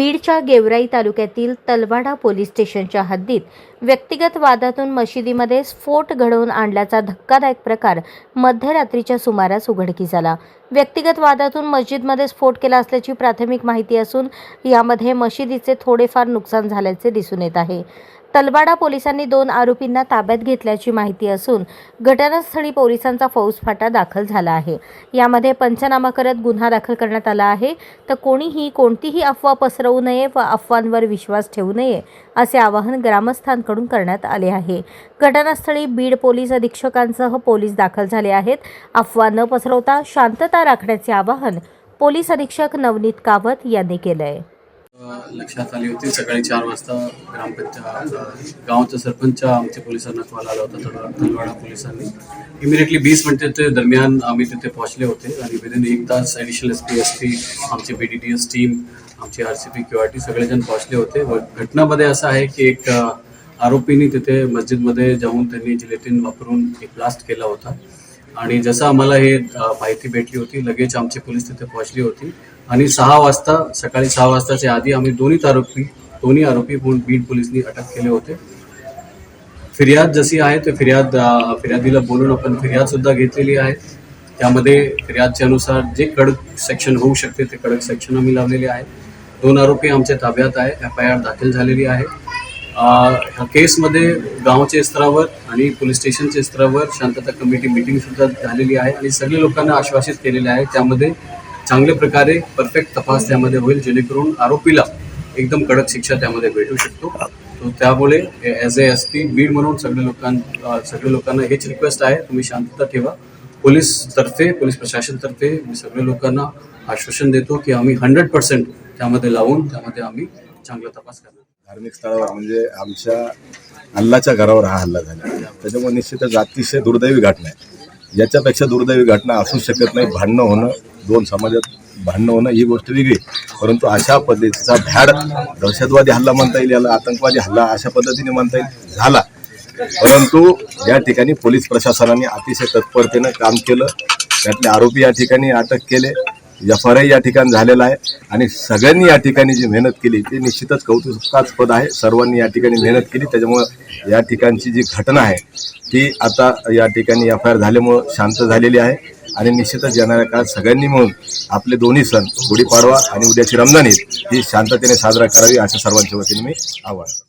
बीडच्या गेवराई तालुक्यातील तलवाडा पोलीस स्टेशनच्या हद्दीत व्यक्तिगत वादातून मशिदीमध्ये स्फोट घडवून आणल्याचा धक्कादायक प्रकार मध्यरात्रीच्या सुमारास उघडकीस आला. व्यक्तिगत वादातून मस्जिदमध्ये स्फोट केला असल्याची प्राथमिक माहिती असून यामध्ये मशिदीचे थोडेफार नुकसान झाल्याचे दिसून येत आहे. तलवाडा पोलिसांनी दोन आरोपींना ताब्यात घेतल्याची माहिती असून घटनास्थळी पोलिसांचा फौजफाटा दाखल झाला आहे. यामध्ये पंचनामा करत गुन्हा दाखल करण्यात आला आहे. तर कोणीही कोणतीही अफवा पसरवू नये व अफवांवर विश्वास ठेवू नये असे आवाहन ग्रामस्थांकडून करण्यात आले आहे. घटनास्थळी बीड पोलीस अधीक्षकांसह पोलीस दाखल झाले आहेत. अफवा न पसरवता शांतता राखण्याचे आवाहन पोलीस अधीक्षक नवनीत कावत यांनी केलं आहे लक्षात आली होती. सकाळी चार वाजता ग्रामपंचायत गावच्या सरपंच आमच्या पोलिसांना कॉल आला होता. तलवाडा पोलिसांनी. इमिडिएटली वीस मिनिटाच्या दरम्यान आम्ही तिथे पोहोचले होते. आणि विदिन एक तास additional S P S P आमची B D T S team आमची R C P Q R T सगळेजण पोहोचले होते. व घटनामध्ये असं आहे की एक आरोपींनी तिथे मस्जिदमध्ये जाऊन त्यांनी जिलेटिन वापरून एक ब्लास्ट केला होता. आणि जसं आम्हाला हे माहिती भेटली होती लगेच आमची पोलीस तिथे पोहोचली होती. आणि सहा वाजता सकाळी सहा वाजताच्या आधी आम्ही दोन्ही आरोपी दोन्ही आरोपी म्हणून बीड पोलिसांनी अटक केले होते. फिर्याद जशी आहे ते फिर्याद फिर्यादीला बोलून आपण फिर्याद सुद्धा घेतलेली आहे. त्यामध्ये फिर्यादच्या अनुसार जे कडक सेक्शन होऊ शकते ते कडक सेक्शन आम्ही लावलेले आहे. दोन आरोपी आमच्या ताब्यात आहे एफ आय आर दाखल झालेली आहे. ह्या केसमध्ये गावच्या स्तरावर आणि पोलीस स्टेशनच्या स्तरावर शांतता कमिटी मिटिंगसुद्धा झालेली आहे आणि सगळे लोकांना आश्वासित केलेले आहे. त्यामध्ये चांगल्या प्रकारे परफेक्ट तपास त्यामध्ये होईल जेणेकरून आरोपीला एकदम कडक शिक्षा त्यामध्ये भेटू शकतो. तो त्यामुळे as A S P Beed म्हणून सगळे लोकां सगळ्या सगळे लोकांना हेच रिक्वेस्ट आहे तुम्ही शांतता ठेवा. पोलीस तर्फे पोलीस प्रशासनतर्फे मी सगळ्या लोकांना आश्वासन देतो की आम्ही हंड्रेड पर्सेंट त्यामध्ये लावून त्यामध्ये आम्ही चांगला तपास करणार. धार्मिक स्थळावर म्हणजे आमच्या अल्लाच्या घरावर हा हल्ला झाला. त्याच्यामुळे निश्चितच अतिशय दुर्दैवी घटना आहे. याच्यापेक्षा दुर्दैवी घटना असू शकत नाही. भांडणं होणं दोन समाजात भांडणं होणं ही गोष्ट वेगळी परंतु अशा पद्धतीचा भ्याड दहशतवादी हल्ला म्हणता येईल याला आतंकवादी हल्ला अशा पद्धतीने म्हणता येईल झाला. परंतु या ठिकाणी पोलीस प्रशासनाने अतिशय तत्परतेनं काम केलं. त्यातले आरोपी या ठिकाणी अटक केले. एफ या ठिकाणी झालेला आहे आणि सगळ्यांनी या ठिकाणी जी मेहनत केली ती निश्चितच कौतुकास्पद आहे. सर्वांनी या ठिकाणी मेहनत केली. त्याच्यामुळं या ठिकाणची जी घटना आहे ती आता या ठिकाणी एफ आय आर झाल्यामुळं शांत झालेली आहे आणि निश्चितच येणाऱ्या काळात सगळ्यांनी मिळून आपले दोन्ही सण गुढीपाडवा आणि उद्याची रमजान ईद ही शांततेने साजरा करावी अशा सर्वांच्या वतीने मी आवाहन